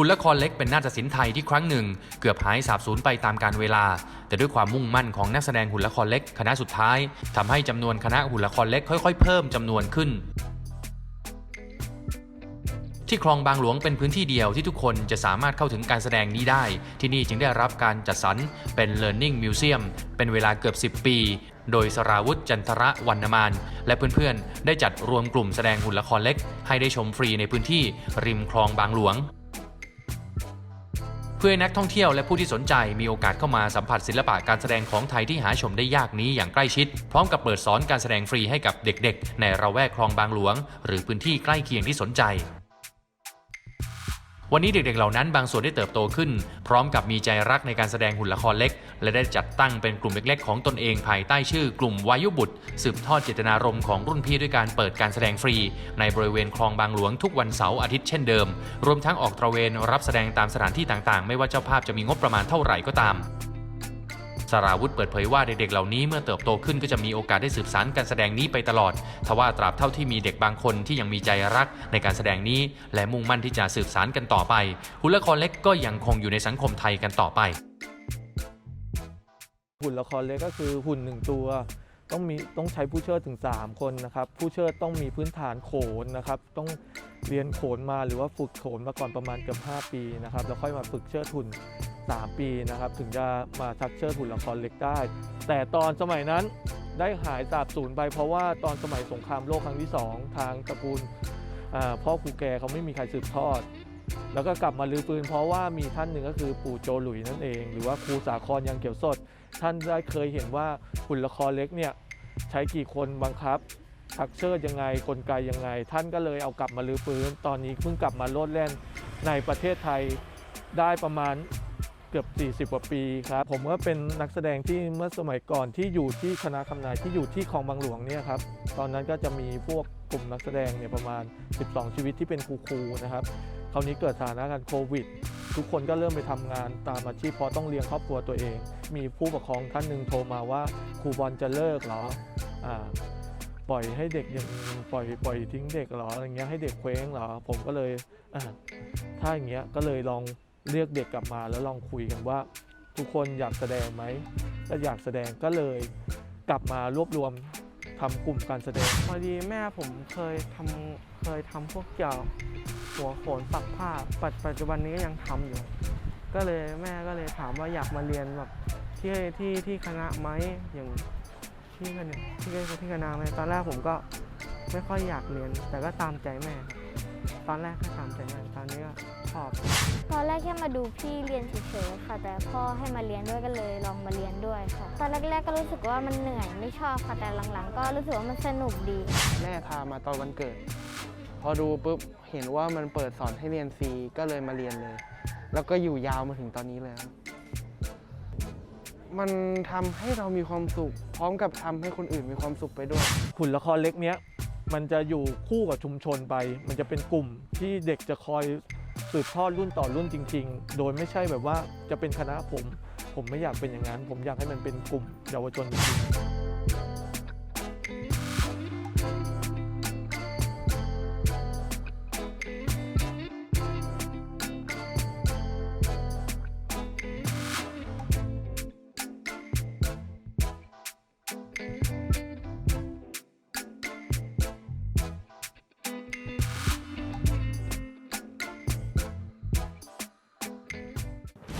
หุ่นละครเล็กเป็นนาฏศิลป์ไทยที่ครั้งหนึ่ง เกือบหายสาบสูญไปตามกาลเวลา แต่ด้วยความมุ่งมั่นของนักแสดงหุ่นละครเล็กคณะสุดท้ายทำให้จำนวนคณะหุ่นละครเล็กค่อยๆ เพิ่มจำนวนขึ้นที่คลองบางหลวงเป็นพื้นที่เดียวที่ทุกคนจะสามารถเข้าถึงการแสดงนี้ได้ ที่นี่จึงได้รับการจัดสรรเป็น Learning Museum เป็นเวลาเกือบ 10 ปี โดยสราวุธจันทระวรรณมาน และเพื่อนๆ ได้จัดรวมกลุ่มแสดงหุ่นละครเล็ก ให้ได้ชมฟรีในพื้นที่ริมคลองบางหลวง เพื่อให้นักท่องเที่ยวและผู้ที่สนใจมีโอกาสเข้ามาสัมผัสศิลปะการแสดงของไทยที่หาชมได้ยากนี้อย่างใกล้ชิด พร้อมกับเปิดสอนการแสดงฟรีให้กับเด็กๆ ในระแวกคลองบางหลวง หรือพื้นที่ใกล้เคียงที่สนใจ วันนี้เด็กๆ เหล่านั้นบางส่วนได้เติบโตขึ้น พร้อมกับมีใจรักในการแสดงหุ่นละครเล็ก และได้จัดตั้งเป็นกลุ่มเล็กๆ ของตนเองภายใต้ชื่อกลุ่มวายุบุตร สืบทอดเจตนารมณ์ของรุ่นพี่ด้วยการเปิดการแสดงฟรี ในบริเวณคลองบางหลวงทุกวันเสาร์อาทิตย์เช่นเดิม รวมทั้งออกตระเวนรับแสดงตามสถานที่ต่างๆ ไม่ว่าเจ้าภาพจะมีงบประมาณเท่าไหร่ก็ตาม สราวุธเปิดเผยว่าเด็กๆเหล่านี้เมื่อเติบโตขึ้นก็จะมีโอกาสได้สืบสานการแสดงนี้ไปตลอด ทว่าตราบเท่าที่มีเด็กบางคนที่ยังมีใจรักในการแสดงนี้ และมุ่งมั่นที่จะสืบสานกันต่อไปหุ่นละครเล็กก็ยังคงอยู่ในสังคมไทยกันต่อไป หุ่นละครเล็กก็คือหุ่นหนึ่งตัว ต้องมีต้องใช้ผู้เชิดถึง 3 คนนะครับ ผู้เชิดต้องมีพื้นฐานโขนนะครับ ต้องเรียนโขนมาหรือว่าฝึกโขนมาก่อนประมาณเกือบ5ปีนะครับแล้วค่อยมาฝึกเชิดหุ่น 3 ปีนะครับ ถึงจะมาทักเชิดหุ่นละครเล็กได้ แต่ตอนสมัยนั้นได้หายสาบสูญไปเพราะว่าตอนสมัยสงครามโลกครั้งที่ 2 ทางตระกูลพ่อครูแกเขาไม่มีใครสืบทอด แล้วก็กลับมาลือปืน เพราะว่ามีท่านหนึ่งก็คือปู่โจหลุยนั่นเอง หรือว่าครูสาครยังเขียวสด ท่านได้เคยเห็นว่าหุ่นละครเล็กเนี่ยใช้กี่คนบังคับทักเชิดยังไงกลไกยังไง ท่านก็เลยเอากลับมาลือปืน ตอนนี้เพิ่งกลับมาโลดแล่นในประเทศไทยได้ประมาณ เกือบ 40 กว่าปีครับ ผมก็เป็นนักแสดงที่เมื่อสมัยก่อนที่อยู่ที่คณะคำนายที่อยู่ที่คลองบางหลวงเนี่ยครับ ตอนนั้นก็จะมีพวกกลุ่มนักแสดงเนี่ยประมาณ 12 ชีวิตที่เป็นครูๆนะครับ คราวนี้เกิดสถานการณ์โควิด ทุกคนก็เริ่มไปทำงานตามอาชีพเพราะต้องเลี้ยงครอบครัวตัวเอง มีผู้ปกครองท่านหนึ่งโทรมาว่าครูบอลจะเลิกเหรออ่าปล่อยให้เด็กอย่างปล่อยปล่อยทิ้งเด็กเหรออะไรเงี้ยให้เด็กเคว้งเหรอ ผมก็เลยถ้าอย่างเงี้ยก็เลยลอง เรียกเด็กกลับมาแล้วลองคุยกันว่า ทุกคนอยากแสดงไหมถ้าอยากแสดงก็เลยกลับมารวบรวมทำกลุ่มการแสดง พอดีแม่ผมเคยทำเคยทำพวกเกี่ยวหัวโขนปักผ้าปัจปัจจุบันนี้ก็ยังทำอยู่ ก็เลยแม่ก็เลยถามว่าอยากมาเรียนแบบที่ที่ที่คณะไหมอย่างที่คณะที่ที่คณะไหมตอนแรกผมก็ไม่ค่อยอยากเรียนแต่ก็ตามใจแม่ครับ ตอนแรกก็ตามใจแม่ตอนนี้ก็ชอบตอนแรกแค่มาดูพี่เรียนเฉยๆค่ะ แต่พ่อให้มาเรียนด้วยก็เลยลองมาเรียนด้วยค่ะ ตอนแรกๆก็รู้สึกว่ามันเหนื่อยไม่ชอบค่ะแต่หลังๆ ก็รู้สึกว่ามันสนุกดี แม่พามาตอนวันเกิด พอดูปุ๊บเห็นว่ามันเปิดสอนให้เรียนฟรีก็เลยมาเรียนเลย แล้วก็อยู่ยาวมาถึงตอนนี้เลยครับมันทำให้เรามีความสุข พร้อมกับทำให้คนอื่นมีความสุขไปด้วยหุ่นละครเล็กเนี้ย มันจะอยู่คู่กับชุมชนไป มันจะเป็นกลุ่มที่เด็กจะคอยสืบทอดรุ่นต่อรุ่นจริง ๆ โดยไม่ใช่แบบว่าจะเป็นคณะผม ผมไม่อยากเป็นอย่างนั้น ผมอยากให้มันเป็นกลุ่มเยาวชนจริงๆ